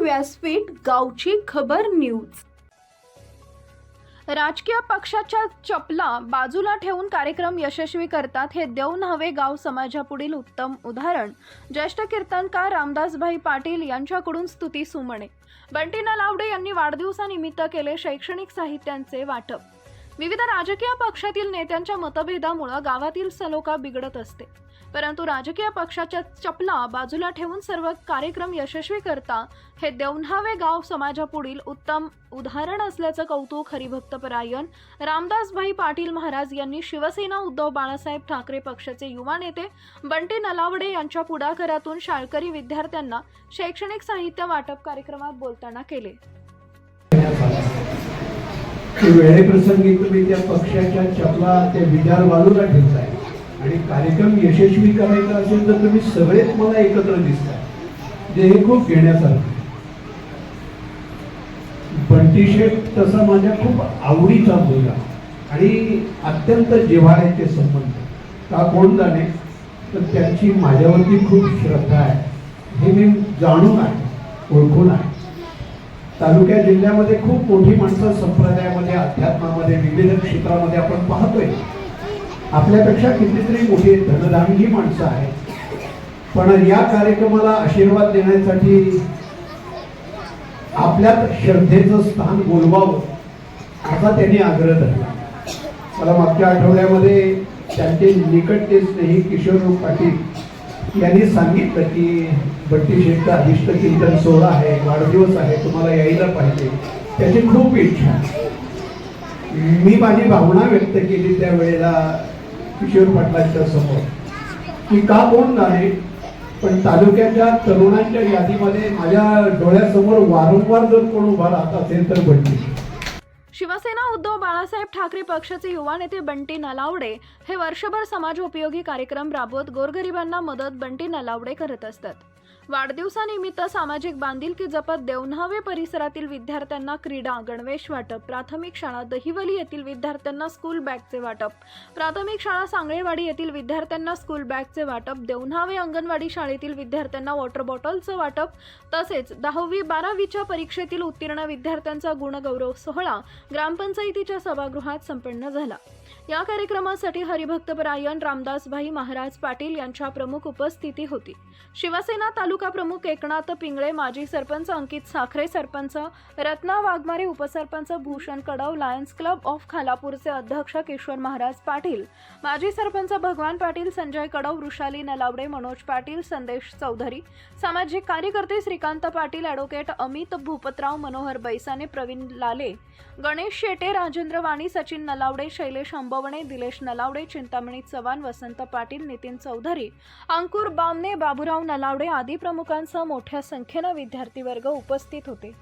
व्यासपीठ गावची खबर न्यूज. राजकीय पक्षाच्या चपला बाजूला ठेवून कार्यक्रम यशस्वी करतात हे देव हवे गाव समाजापुढील उत्तम उदाहरण. ज्येष्ठ कीर्तनकार रामदासभाई पाटील यांच्याकडून स्तुती सुमणे. बंटीना लावडे यांनी वाढदिवसानिमित्त केले शैक्षणिक साहित्यांचे वाटप. विविध राजकीय पक्षातील नेत्यांच्या मतभेदामुळे गावातील सलोखा बिघडत असते. परंतु राजकीय पक्षाच्या चपला बाजूला ठेवून सर्व कार्यक्रम यशस्वी करता हे देवन्हावे गाव समाजापुढील उत्तम उदाहरण असल्याचं कौतुक हरिभक्तपरायण रामदासभाई पाटील महाराज यांनी शिवसेना उद्धव बाळासाहेब ठाकरे पक्षाचे युवा नेते बंटी नलावडे यांच्या पुढाकारातून शाळकरी विद्यार्थ्यांना शैक्षणिक साहित्य वाटप कार्यक्रमात बोलताना केले. वेळेप्रसंगी तुम्ही त्या पक्षाच्या चपला त्या विचार बाजूला ठेवताय. आणि कार्यक्रम यशस्वी करायचा असेल तर तुम्ही सगळेच मला एकत्र दिसता. जे हे खूप घेण्यासारखं बंटी शेठ तसा माझ्या खूप आवडीचा मुलगा. आणि अत्यंत जिव्हाळ्याचे संबंध. का कोण जाणे? तर त्यांची माझ्यावरती खूप श्रद्धा आहे. हे मी जाणून आहे ओळखून आहे. तालुक्या जिल्ह्यामध्ये खूप मोठी माणसं संप्रदायामध्ये अध्यात्मामध्ये विविध क्षेत्रामध्ये आपण पाहतोय. आपल्यापेक्षा कितीतरी मोठी धनधानगी माणसं आहेत. पण या कार्यक्रमाला आशीर्वाद देण्यासाठी आपल्यात श्रद्धेचं स्थान बोलवावं असा त्यांनी आग्रह धरला. मला मागच्या आठवड्यामध्ये त्यांचे निकटचे स्नेही किशोर पाटील यांनी सांगितलं की बट्टी शेठचा अधिष्ट चिंतन सोहळा आहे वाढदिवस आहे तुम्हाला यायला पाहिजे. त्याची खूप इच्छा आहे. मी माझी भावना व्यक्त केली त्यावेळेला किशोर पाटलांच्या समोर. की का कोण नाही पण तालुक्याच्या तरुणांच्या यादीमध्ये माझ्या डोळ्यासमोर वारंवार जर कोण उभा राहत असेल तर बट्टी शिवसेना उद्धव बाळासाहेब ठाकरे पक्षाचे युवा नेते बंटी नलावडे हे वर्षभर समाजोपयोगी कार्यक्रम राबवत गोरगरिबांना मदत बंटी नलावडे करत असतात. वाढदिवसानिमित्त सामाजिक बांधिलकी जपत देवन्हावे परिसरातील विद्यार्थ्यांना क्रीडा गणवेश वाटप प्राथमिक शाळा दहिवली येथील विद्यार्थ्यांना स्कूल बॅगचे वाटप. प्राथमिक शाळा सांगळेवाडी येथील विद्यार्थ्यांना स्कूल बॅगचे वाटप. देवन्हावे अंगणवाडी शाळेतील विद्यार्थ्यांना वॉटर बॉटलचं वाटप. तसेच दहावी बारावीच्या परीक्षेतील उत्तीर्ण विद्यार्थ्यांचा गुणगौरव सोहळा ग्रामपंचायतीच्या सभागृहात संपन्न झाला. या कार्यक्रमासाठी हरिभक्तपरायण रामदासभाई महाराज पाटील यांच्या प्रमुख उपस्थिती होती. शिवसेना तालुका प्रमुख एकनाथ पिंगळे माजी सरपंच अंकित Sakhare sarpanch Ratna Waghmare upsarpanch Bhushan Kadav Lions Club of खालापूरचे अध्यक्ष किशोर महाराज पाटील माजी सरपंच भगवान पाटील संजय कडव वृषाली नलावडे मनोज पाटील संदेश चौधरी सामाजिक कार्यकर्ते श्रीकांत पाटील ॲडव्होकेट अमित भूपतराव मनोहर बैसाने प्रवीण लाले गणेश शेटे राजेंद्र वाणी सचिन नलावडे शैलेश अंबवणे दिलेश नलावडे चिंतामणी चव्हाण वसंत पाटील नितीन चौधरी अंकुर बामने बाबुराव नलावडे आदी प्रमुखांसह मोठ्या संख्येनं विद्यार्थी वर्ग उपस्थित होते.